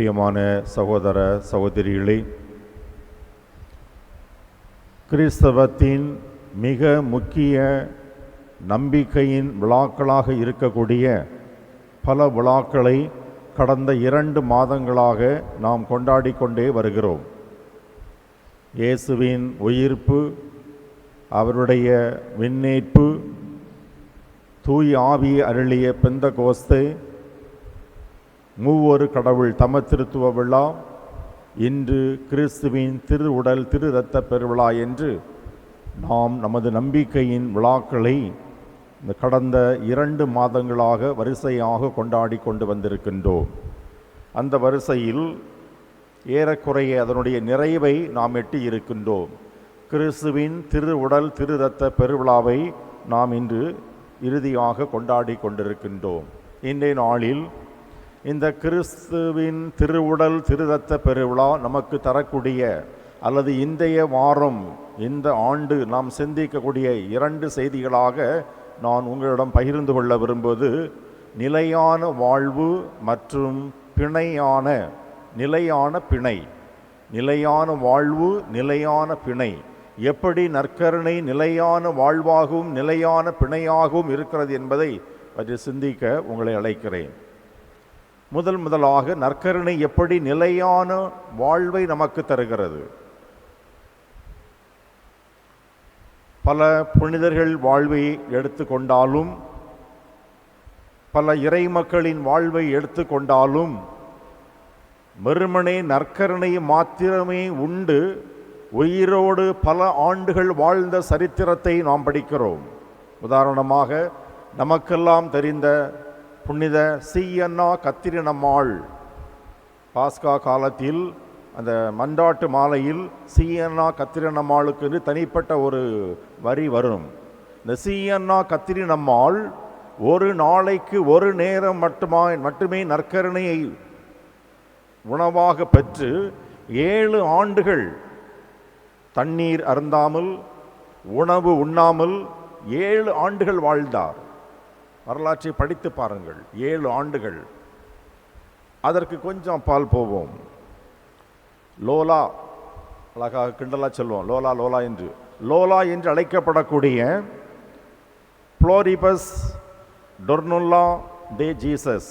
பிரியமான சகோதர சகோதரிகளே கிறிஸ்தவத்தின் மிக முக்கிய நம்பிக்கையின் விழாக்களாக இருக்கக்கூடிய பல விழாக்களை கடந்த இரண்டு மாதங்களாக நாம் கொண்டாடி கொண்டே வருகிறோம். இயேசுவின் உயிர்ப்பு அவருடைய விண்ணேற்பு தூய் ஆவி அருளிய பெந்த கோஸ்து மூவொரு கடவுள் தமத்திருத்துவ விழா இன்று கிறிஸ்துவின் திரு உடல் திரு இரத்த பெருவிழா என்று நாம் நமது நம்பிக்கையின் விழாக்களை இந்த கடந்த இரண்டு மாதங்களாக வரிசையாக கொண்டாடி கொண்டு வந்திருக்கின்றோம். அந்த வரிசையில் ஏறக்குறைய அதனுடைய நிறைவை நாம் எட்டி இருக்கின்றோம். கிறிஸ்துவின் திரு உடல் திரு இரத்த பெருவிழாவை நாம் இன்று இறுதியாக கொண்டாடி கொண்டிருக்கின்றோம். இன்றைய நாளில் இந்த கிறிஸ்துவின் திருவுடல் திருரத்த பெருவிழா நமக்கு தரக்கூடிய அல்லது இன்றைய வாரம் இந்த ஆண்டு நாம் சிந்திக்கக்கூடிய இரண்டு செய்திகளாக நான் உங்களிடம் பகிர்ந்து கொள்ள விரும்புவது நிலையான வாழ்வு மற்றும் பிணையான நிலையான பிணை. நிலையான வாழ்வு நிலையான பிணை. எப்படி நற்கருணை நிலையான வாழ்வாகவும் நிலையான பிணையாகவும் இருக்கிறது என்பதை பற்றி சிந்திக்க உங்களை அழைக்கிறேன். முதல் முதலாக நற்கருணை எப்படி நிலையான வாழ்வை நமக்கு தருகிறது? பல புனிதர்கள் வாழ்வை எடுத்துக்கொண்டாலும் பல இறை மக்களின் வாழ்வை எடுத்துக்கொண்டாலும் வெறுமனே நற்கருணை மாத்திரமே உண்டு. உயிரோடு பல ஆண்டுகள் வாழ்ந்த சரித்திரத்தை நாம் படிக்கிறோம். உதாரணமாக நமக்கெல்லாம் தெரிந்த புனித சீயன்னா கத்திரினம்மாள். பாஸ்கா காலத்தில் அந்த மண்டாட்டு மாலையில் சீயன்னா கத்திரினம்மாளுக்கு என்று தனிப்பட்ட ஒரு வரி வரும். இந்த சீயன்னா கத்திரினம்மாள் ஒரு நாளைக்கு ஒரு நேரம் மட்டுமா மட்டுமே நற்கரணையை உணவாக பெற்று ஏழு ஆண்டுகள் தண்ணீர் அருந்தாமல் உணவு உண்ணாமல் ஏழு ஆண்டுகள் வாழ்ந்தார். வரலாற்றை படித்து பாருங்கள். ஏழு ஆண்டுகள். அதற்கு கொஞ்சம் பால் போவோம். லோலா அழகாக கிண்டலா சொல்லுவோம். லோலா லோலா என்று. லோலா என்று அழைக்கப்படக்கூடிய புளோரிபஸ் டொர்னுல்லா டே ஜீசஸ்.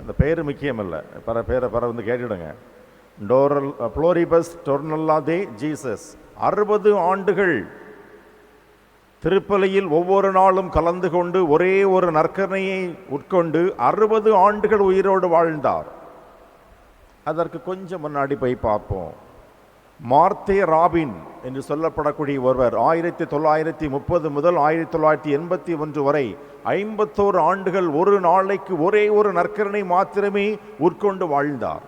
இந்த பேர் முக்கியமில்லை. பிற பேரை பிற வந்து கேட்டுடுங்க. டோரல் புளோரிபஸ் டொர்னுல்லா தே ஜீசஸ். அறுபது ஆண்டுகள். திருப்பலியில் ஒவ்வொரு நாளும் கலந்து கொண்டு ஒரே ஒரு நற்கரணையை உட்கொண்டு அறுபது ஆண்டுகள் உயிரோடு வாழ்ந்தார். அதற்கு கொஞ்சம் முன்னாடி போய் பார்ப்போம். மார்த்தே ராபின் என்று சொல்லப்படக்கூடிய ஒருவர் ஆயிரத்தி தொள்ளாயிரத்தி முப்பது முதல் ஆயிரத்தி தொள்ளாயிரத்தி எண்பத்தி ஒன்று வரை ஐம்பத்தோரு ஆண்டுகள் ஒரு நாளைக்கு ஒரே ஒரு நற்கரணை மாத்திரமே உட்கொண்டு வாழ்ந்தார்.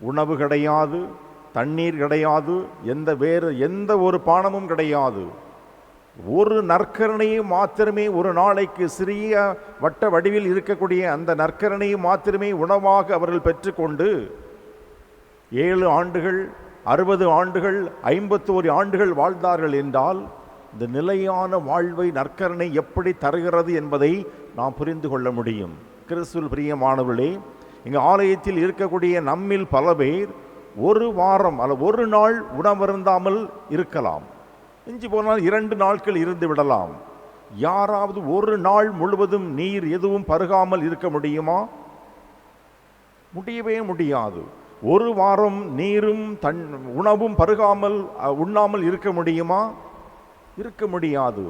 உணவு கிடையாது தண்ணீர் கிடையாது எந்த வேறு எந்த ஒரு பானமும் கிடையாது. ஒரு நற்கரணையை மாத்திரமே ஒரு நாளைக்கு சிறிய வட்ட வடிவில் இருக்கக்கூடிய அந்த நற்கரணையை மாத்திரமே உணவாக அவர்கள் பெற்றுக்கொண்டு ஏழு ஆண்டுகள் அறுபது ஆண்டுகள் ஐம்பத்தோரு ஆண்டுகள் வாழ்ந்தார்கள் என்றால் இந்த நிலையான வாழ்வை நற்கரணை எப்படி தருகிறது என்பதை நாம் புரிந்து கொள்ள முடியும். கிறிஸ்துவல் பிரியமானவர்களே எங்கள் ஆலயத்தில் இருக்கக்கூடிய நம்மில் பல பேர் ஒரு வாரம் அல்ல ஒரு நாள் உணவருந்தாமல் இருக்கலாம். இஞ்சி போனால் இரண்டு நாட்கள் இருந்து விடலாம். யாராவது ஒரு நாள் முழுவதும் நீர் எதுவும் பருகாமல் இருக்க முடியுமா? முடியவே முடியாது. ஒரு வாரம் நீரும் தன் உணவும் பருகாமல் உண்ணாமல் இருக்க முடியுமா? இருக்க முடியாது.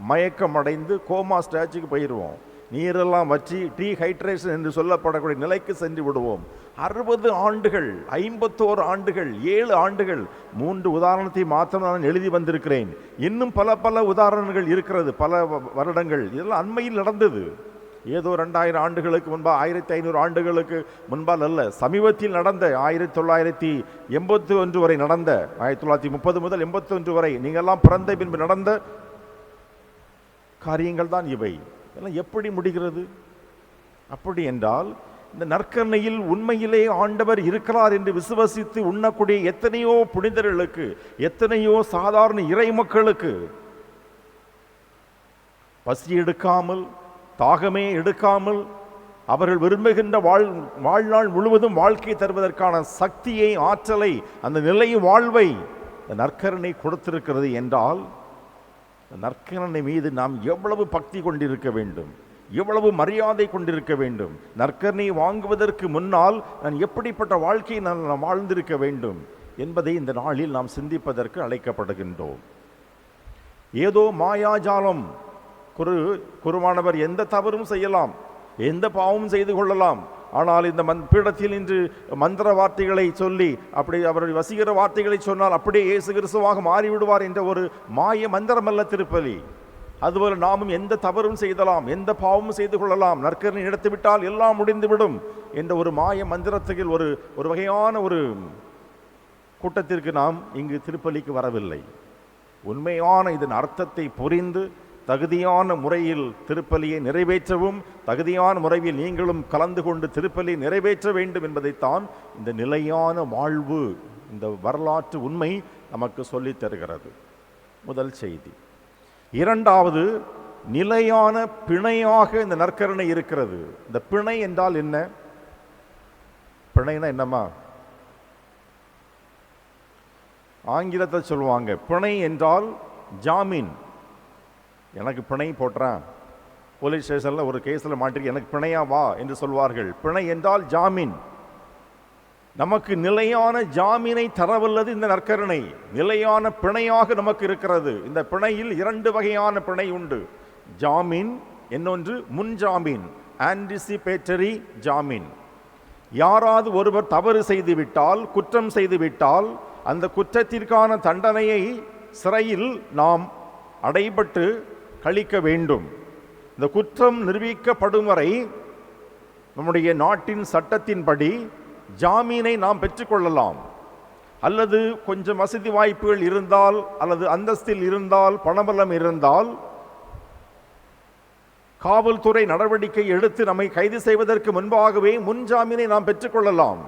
மயக்கம் அடைந்து கோமா ஸ்டாச்சுக்கு போயிடுவோம் நீரெல்லாம் வச்சு டீஹைட்ரேஷன் என்று சொல்லப்படக்கூடிய நிலைக்கு சென்று விடுவோம். அறுபது ஆண்டுகள் ஐம்பத்தோரு ஆண்டுகள் ஏழு ஆண்டுகள் மூன்று உதாரணத்தை மாத்திரம் நான் எழுதி வந்திருக்கிறேன். இன்னும் பல பல உதாரணங்கள் இருக்கிறது பல வருடங்கள். இதெல்லாம் அண்மையில் நடந்தது. ஏதோ ரெண்டாயிரம் ஆண்டுகளுக்கு முன்பாக ஆயிரத்தி ஐநூறு ஆண்டுகளுக்கு முன்பால் அல்ல சமீபத்தில் நடந்த ஆயிரத்தி தொள்ளாயிரத்தி எண்பத்தி ஒன்று வரை நடந்த ஆயிரத்தி தொள்ளாயிரத்தி முப்பது முதல் எண்பத்தி ஒன்று வரை நீங்கள்லாம் பிறந்த பின்பு நடந்த காரியங்கள் தான் இவை. இதெல்லாம் எப்படி முடிகிறது? அப்படி என்றால் இந்த நற்கரணையில் உண்மையிலே ஆண்டவர் இருக்கிறார் என்று விசுவசித்து உண்ணக்கூடிய எத்தனையோ புனிதர்களுக்கு எத்தனையோ சாதாரண இறை மக்களுக்கு பசி எடுக்காமல் தாகமே எடுக்காமல் அவர்கள் விரும்புகின்ற வாழ் வாழ்நாள் முழுவதும் வாழ்க்கை தருவதற்கான சக்தியை ஆற்றலை அந்த நிலை வாழ்வை இந்த நற்கருணை கொடுத்திருக்கிறது என்றால் நற்கரனை மீது நாம் எவ்வளவு பக்தி கொண்டிருக்க வேண்டும்? எவ்வளவு மரியாதை கொண்டிருக்க வேண்டும்? நற்கரணை வாங்குவதற்கு முன்னால் நான் எப்படிப்பட்ட வாழ்க்கையை நான் நான் வாழ்ந்திருக்க வேண்டும் என்பதை இந்த நாளில் நாம் சிந்திப்பதற்கு அழைக்கப்படுகின்றோம். ஏதோ மாயாஜாலம். குரு குருவானவர் எந்த தவறும் செய்யலாம். எந்த பாவமும் செய்து கொள்ளலாம். ஆனால் இந்த மந் பீடத்தில் இன்று மந்திர வார்த்தைகளை சொல்லி அப்படி அவருடைய வசீகர வார்த்தைகளை சொன்னால் அப்படியே இயேசு கிறிஸ்துவாக மாறிவிடுவார் என்ற ஒரு மாய மந்திரமல்ல திருப்பலி. அதுபோல் நாமும் எந்த தவறும் செய்தலாம் எந்த பாவமும் செய்து கொள்ளலாம் நற்கரணை எடுத்துவிட்டால் எல்லாம் முடிந்துவிடும் என்ற ஒரு மாய மந்திரத்துக்கு ஒரு ஒரு வகையான ஒரு கூட்டத்திற்கு நாம் இங்கு திருப்பலிக்கு வரவில்லை. உண்மையான இதன் அர்த்தத்தை புரிந்து தகுதியான முறையில் திருப்பலியை நிறைவேற்றவும் தகுதியான முறையில் நீங்களும் கலந்து கொண்டு திருப்பலியை நிறைவேற்ற வேண்டும் என்பதைத்தான் இந்த நிலையான வாழ்வு இந்த வரலாற்று உண்மை நமக்கு சொல்லித் தருகிறது. முதல் செய்தி. இரண்டாவது நிலையான பிணையாக இந்த நற்கரணை இருக்கிறது. இந்த பிணை என்றால் என்ன? பிணைனா என்னம்மா? ஆங்கிலத்தை சொல்லுவாங்க. பிணை என்றால் ஜாமீன். எனக்கு பிணை போட்டுறான். போலீஸ் ஸ்டேஷனில் ஒரு கேஸில் மாட்டி எனக்கு பிணையா வா என்று சொல்வார்கள். பிணை என்றால் ஜாமீன். நமக்கு நிலையான ஜாமீனை தரவல்லது இந்த நற்கருணை. நிலையான பிணையாக நமக்கு இருக்கிறது. இந்த பிணையில் இரண்டு வகையான பிணை உண்டு. ஜாமீன் இன்னொன்று முன்ஜாமீன் ஆன்டிசிபேட்டரி ஜாமீன். யாராவது ஒருவர் தவறு செய்துவிட்டால் குற்றம் செய்துவிட்டால் அந்த குற்றத்திற்கான தண்டனையை சிறையில் நாம் அடைபட்டு கழிக்க வேண்டும். இந்த குற்றம் நிரூபிக்கப்படும் வரை நம்முடைய நாட்டின் சட்டத்தின்படி ஜாமீனை நாம் பெற்றுக்கொள்ளலாம். அல்லது கொஞ்சம் வசதி வாய்ப்புகள் இருந்தால் அல்லது அந்தஸ்தில் இருந்தால் பணபலம் இருந்தால் காவல்துறை நடவடிக்கை எடுத்து நம்மை கைது செய்வதற்கு முன்பாகவே முன் ஜாமீனை நாம் பெற்றுக்கொள்ளலாம்.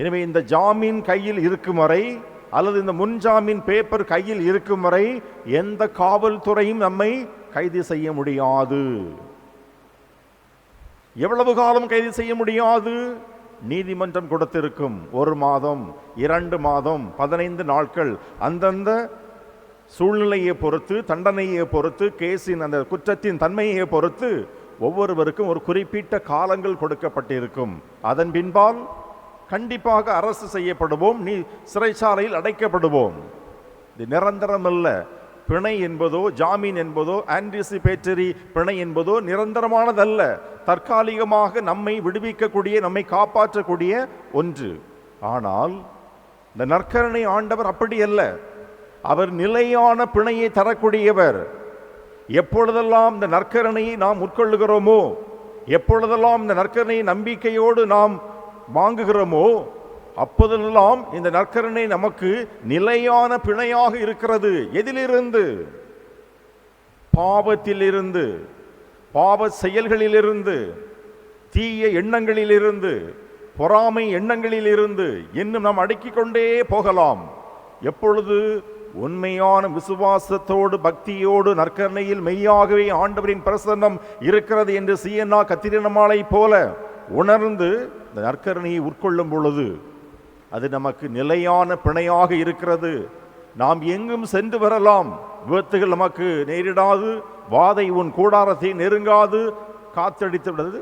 எனவே இந்த ஜாமீன் கையில் இருக்கும் வரை அல்லது இந்த முன்ஜாமீன் பேப்பர் கையில் இருக்கும் வரை எந்த காவல்துறையும் நம்மை கைது செய்ய முடியாது. எவ்வளவு காலம் கைது செய்ய முடியாது? நீதிமன்றம் கொடுத்திருக்கும் ஒரு மாதம் இரண்டு மாதம் பதினைந்து நாட்கள். அந்தந்த சூழ்நிலையை பொறுத்து தண்டனையை பொறுத்து கேஸின் அந்த குற்றத்தின் தன்மையை பொறுத்து ஒவ்வொருவருக்கும் ஒரு குறிப்பிட்ட காலங்கள் கொடுக்கப்பட்டிருக்கும். அதன் பின்பால் கண்டிப்பாக அரசு செய்யப்படுவோம் நீ சிறைச்சாலையில் அடைக்கப்படுவோம். இது நிரந்தரமல்ல. பிணை என்பதோ ஜாமீன் என்பதோ ஆன்டிசிபேட்டரி பிணை என்பதோ நிரந்தரமானதல்ல. தற்காலிகமாக நம்மை விடுவிக்கக்கூடிய நம்மை காப்பாற்றக்கூடிய ஒன்று. ஆனால் இந்த நற்கரணை ஆண்டவர் அப்படி அல்ல அவர் நிலையான பிணையை தரக்கூடியவர். எப்பொழுதெல்லாம் இந்த நற்கரணையை நாம் உட்கொள்ளுகிறோமோ எப்பொழுதெல்லாம் இந்த நற்கரணையை நம்பிக்கையோடு நாம் வாங்குகிறோமோ அப்போதெல்லாம் இந்த நற்கரணை நமக்கு நிலையான பிணையாக இருக்கிறது. எதிலிருந்து? பாவத்திலிருந்து பாவ செயல்களிலிருந்து தீய எண்ணங்களிலிருந்து பொறாமை எண்ணங்களிலிருந்து இன்னும் நாம் அடுக்கிக் கொண்டே போகலாம். எப்பொழுது? உண்மையான விசுவாசத்தோடு பக்தியோடு நற்கரணையில் மெய்யாகவே ஆண்டவரின் பிரசன்னம் இருக்கிறது என்று சீயனா கத்திரினமாலை போல உணர்ந்து இந்த உட்கொள்ளும் பொழுது அது நமக்கு நிலையான பிணையாக இருக்கிறது. நாம் எங்கும் சென்று வரலாம். விபத்துகள் நமக்கு நேரிடாது. வாதை உன் கூடாரத்தை நெருங்காது. காத்தடித்து விடுறது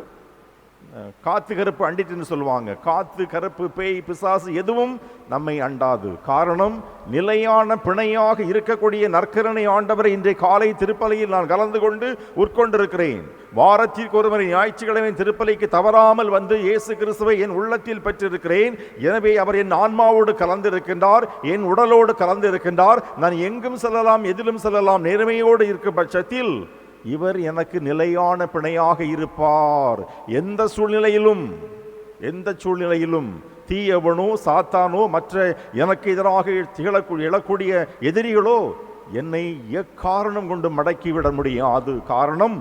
காத்து கருப்பு அண்டிட்டுன்னு சொல்லுவாங்க. காத்து கருப்பு பேய் பிசாசு எதுவும் நம்மை அண்டாது. காரணம் நிலையான பிணையாக இருக்கக்கூடிய நற்கரணை ஆண்டவரை இன்றைய காலை திருப்பலையில் நான் கலந்து கொண்டு உட்கொண்டிருக்கிறேன். வாரத்திற்கு ஒருமுறை ஞாயிற்றுக்கிழமை திருப்பலைக்கு தவறாமல் வந்து இயேசு கிறிஸ்துவை என் உள்ளத்தில் பெற்றிருக்கிறேன். எனவே அவர் என் ஆன்மாவோடு கலந்திருக்கின்றார் என் உடலோடு கலந்திருக்கின்றார். நான் எங்கும் செல்லலாம் எதிலும் செல்லலாம் நேர்மையோடு இருக்கும் பட்சத்தில் இவர் எனக்கு நிலையான பிணையாக இருப்பார். எந்த சூழ்நிலையிலும் எந்த சூழ்நிலையிலும் தீயவனோ சாத்தானோ மற்ற எனக்கு எதிராக திகழக்கூடிய எழக்கூடிய எதிரிகளோ என்னை எக்காரணம் கொண்டு மடக்கிவிட முடியாது. காரணம்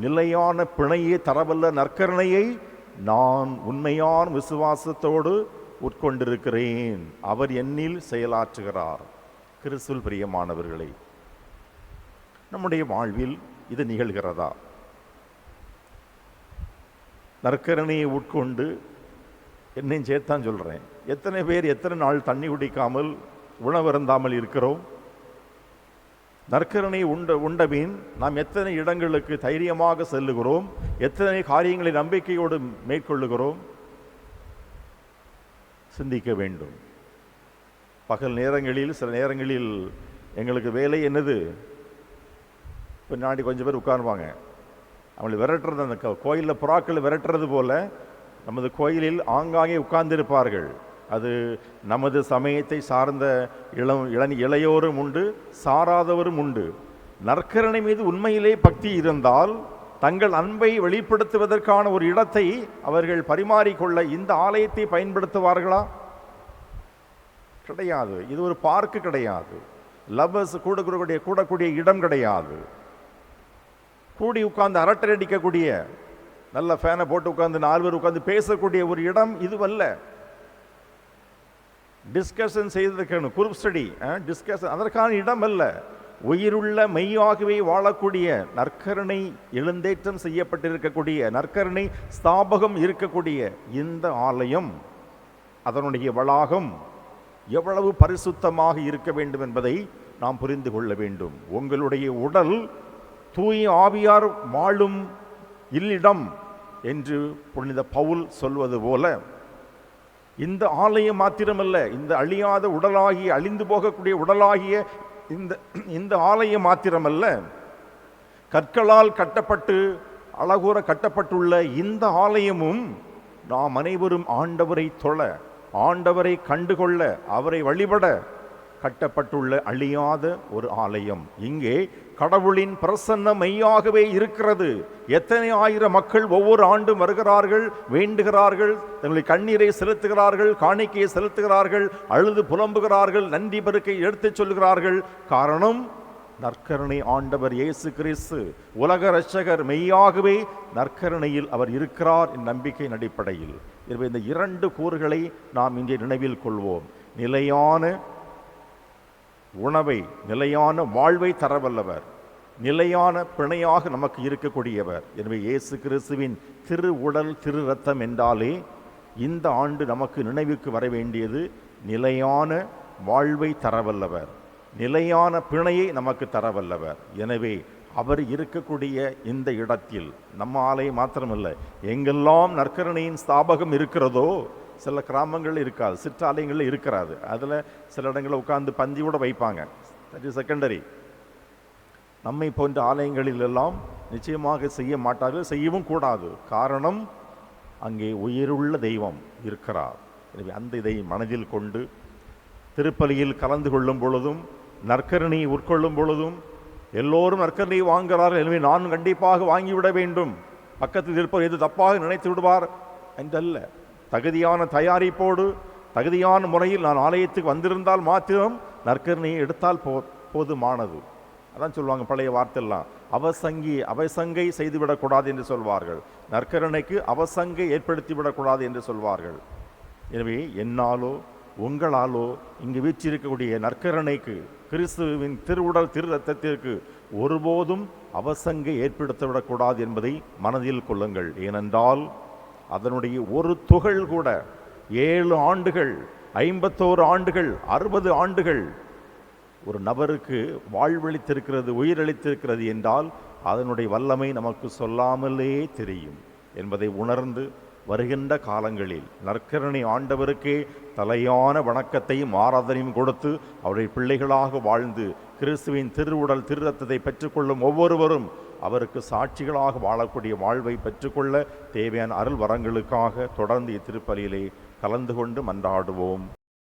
நிலையான பிணையை தரவல்ல நற்கரணையை நான் உண்மையான விசுவாசத்தோடு உட்கொண்டிருக்கிறேன். அவர் என்னில் செயலாற்றுகிறார். கிறிஸ்துவில் பிரியமானவர்களே நம்முடைய வாழ்வில் இது நிகழ்கிறதா? நற்கரணையை உட்கொண்டு என்னையும் சேர்த்தான் சொல்கிறேன் எத்தனை பேர் எத்தனை நாள் தண்ணி குடிக்காமல் உணவருந்தாமல் இருக்கிறோம்? நற்கரணை உண்ட உண்டபின் நாம் எத்தனை இடங்களுக்கு தைரியமாக செல்லுகிறோம்? எத்தனை காரியங்களை நம்பிக்கையோடு மேற்கொள்ளுகிறோம்? சிந்திக்க வேண்டும். பகல் நேரங்களில் சில நேரங்களில் எங்களுக்கு வேலை என்னது? பின்னாடி கொஞ்சம் பேர் உட்காருவாங்க. அவங்களை விரட்டுறது அந்த க- கோயிலில் புறாக்களை விரட்டுறது போல நமது கோயிலில் ஆங்காங்கே உட்கார்ந்திருப்பார்கள். அது நமது சமயத்தை சார்ந்த இளம் இளன் இளையோரும் உண்டு சாராதவரும் உண்டு. நற்கரணை மீது உண்மையிலே பக்தி இருந்தால் தங்கள் அன்பை வெளிப்படுத்துவதற்கான ஒரு இடத்தை அவர்கள் பரிமாறிக்கொள்ள இந்த ஆலயத்தை பயன்படுத்துவார்களா? கிடையாது. இது ஒரு பார்க்கு கிடையாது. லவ்வர்ஸ் கூடக்கூடிய கூடக்கூடிய இடம் கிடையாது. கூடி உட்கார்ந்து அரட்டை அடிக்கக்கூடிய நல்ல ஃபேனை போட்டு உட்காந்து நால்வர் உட்காந்து பேசக்கூடிய ஒரு இடம் இதுவல்ல. டிஸ்கஷன் செய்ததற்கான குரூப் ஸ்டடி டிஸ்கஷன் அதற்கான இடம் அல்ல. உயிருள்ள மெய்யாகவே வாழக்கூடிய நற்கருணை எழுந்தேற்றம் செய்யப்பட்டிருக்கக்கூடிய நற்கருணை ஸ்தாபகம் இருக்கக்கூடிய இந்த ஆலயம் அதனுடைய வளாகம் எவ்வளவு பரிசுத்தமாக இருக்க வேண்டும் என்பதை நாம் புரிந்து கொள்ள வேண்டும். உங்களுடைய உடல் தூய ஆவியார் வாழும் இல்லிடம் என்று புனித பவுல் சொல்வது போல இந்த ஆலயம் மாத்திரமல்ல இந்த அழியாத உடலாகிய அழிந்து போகக்கூடிய உடலாகிய இந்த இந்த ஆலயம் மாத்திரமல்ல கற்களால் கட்டப்பட்டு அழகூற கட்டப்பட்டுள்ள இந்த ஆலயமும் நாம் அனைவரும் ஆண்டவரை தொழ ஆண்டவரை கண்டுகொள்ள அவரை வழிபட கட்டப்பட்டுள்ள அழியாத ஒரு ஆலயம். இங்கே கடவுளின் பிரசன்னம் மெய்யாகவே இருக்கிறது. எத்தனை ஆயிரம் மக்கள் ஒவ்வொரு ஆண்டும் வருகிறார்கள் வேண்டுகிறார்கள் தங்களுடைய கண்ணீரை செலுத்துகிறார்கள் காணிக்கையை செலுத்துகிறார்கள் அழுது புலம்புகிறார்கள் நன்றி பெருக்கை எடுத்துச் சொல்கிறார்கள். காரணம் நற்கருணை ஆண்டவர் இயேசு கிறிஸ்து. உலக ரட்சகர் மெய்யாகவே நற்கருணையில் அவர் இருக்கிறார் என் நம்பிக்கையின் அடிப்படையில். எனவே இந்த இரண்டு கூறுகளை நாம் இங்கே நினைவில் கொள்வோம். நிலையான உணவை நிலையான வாழ்வை தரவல்லவர். நிலையான பிணையாக நமக்கு இருக்கக்கூடியவர். எனவே இயேசு கிறிஸ்துவின் திரு உடல் திரு ரத்தம் என்றாலே இந்த ஆண்டு நமக்கு நினைவுக்கு வர வேண்டியது நிலையான வாழ்வை தரவல்லவர். நிலையான பிணையை நமக்கு தரவல்லவர். எனவே அவர் இருக்கக்கூடிய இந்த இடத்தில் நம்ம ஆலயம் மாத்திரமல்ல எங்கெல்லாம் நற்கரணையின் ஸ்தாபகம் இருக்கிறதோ சில கிராமங்கள் இருக்காது சிற்றாலயங்களில் இருக்கிறாது. அதில் சில இடங்களில் உட்காந்து பந்தி கூட வைப்பாங்க. தட் இஸ் செகண்டரி நம்மை போன்ற ஆலயங்களில் எல்லாம் நிச்சயமாக செய்ய மாட்டார்கள் செய்யவும் கூடாது. காரணம் அங்கே உயிருள்ள தெய்வம் இருக்கிறார். எனவே அந்த இதை மனதில் கொண்டு திருப்பலியில் கலந்து கொள்ளும் பொழுதும் நற்கரணியை உட்கொள்ளும் பொழுதும் எல்லோரும் நற்கரணியை வாங்குகிறார்கள். எனவே நான் கண்டிப்பாக வாங்கிவிட வேண்டும். பக்கத்தில் இருப்பவர் எது தப்பாக நினைத்து விடுவார்? என்றல்ல. தகுதியான தயாரிப்போடு தகுதியான முறையில் நான் ஆலயத்துக்கு வந்திருந்தால் மாத்திரம் நற்கரணியை எடுத்தால் போ போதுமானது. அதான் சொல்லுவாங்க பழைய வார்த்தையெல்லாம். அவசங்கி அவசங்கை செய்துவிடக்கூடாது என்று சொல்வார்கள். நற்கரணைக்கு அவசங்கை ஏற்படுத்தி விடக்கூடாது என்று சொல்வார்கள். எனவே என்னாலோ உங்களாலோ இங்கு வீச்சிருக்கக்கூடிய நற்கரணைக்கு கிறிஸ்துவின் திருவுடல் திரு ரத்தத்திற்கு ஒருபோதும் அவசங்கை ஏற்படுத்திவிடக்கூடாது என்பதை மனதில் கொள்ளுங்கள். ஏனென்றால் அதனுடைய ஒரு துகள் கூட ஏழு ஆண்டுகள் ஐம்பத்தோரு ஆண்டுகள் அறுபது ஆண்டுகள் ஒரு நபருக்கு வாழ்வளித்திருக்கிறது உயிரளித்திருக்கிறது என்றால் அதனுடைய வல்லமை நமக்கு சொல்லாமலே தெரியும் என்பதை உணர்ந்து வருகின்ற காலங்களில் நற்கரணை ஆண்டவருக்கே தலையான வணக்கத்தையும் ஆராதனையும் கொடுத்து அவருடைய பிள்ளைகளாக வாழ்ந்து கிறிஸ்துவின் திருவுடல் திருரத்தத்தை பெற்றுக்கொள்ளும் ஒவ்வொருவரும் அவருக்கு சாட்சிகளாக வாழக்கூடிய வாழ்வை பெற்றுக்கொள்ள தேவையான அருள் வரங்களுக்காக தொடர்ந்து இத்திருப்பலியிலே கலந்து கொண்டு மன்றாடுவோம்.